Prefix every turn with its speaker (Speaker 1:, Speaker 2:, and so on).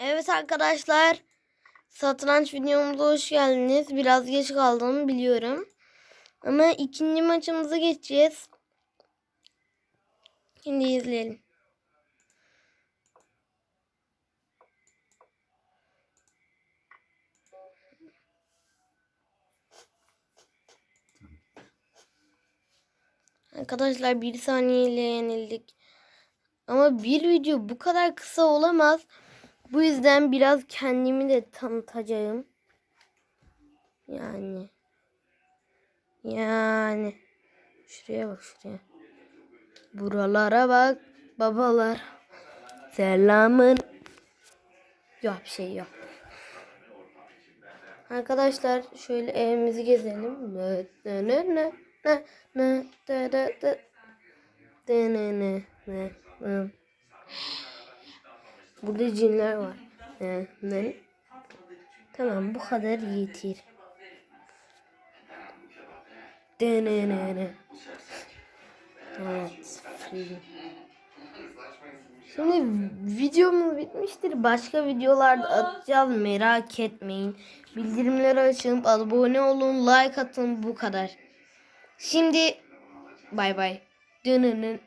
Speaker 1: Evet arkadaşlar. Satranç videomuza hoş geldiniz. Biraz geç kaldığımı biliyorum. Ama ikinci maçımıza geçeceğiz. Şimdi izleyelim. Arkadaşlar bir saniyeyle yenildik. Ama bir video bu kadar kısa olamaz. Bu yüzden biraz kendimi de tanıtacağım. Yani. Yani. Şuraya bak şuraya. Buralara bak babalar. Selamın. Yok bir şey yok. Arkadaşlar şöyle evimizi gezelim. Ne ne ne ne ne ne de ne ne ne ne Burada cinler var. Ne ne Tamam bu kadar yeter. De ne ne ne Evet. Şimdi videomuz bitmiştir. Başka videolarda atacağız. Merak etmeyin. Bildirimleri açın. Abone olun. Like atın. Bu kadar. Şimdi bay bay. Dönünün.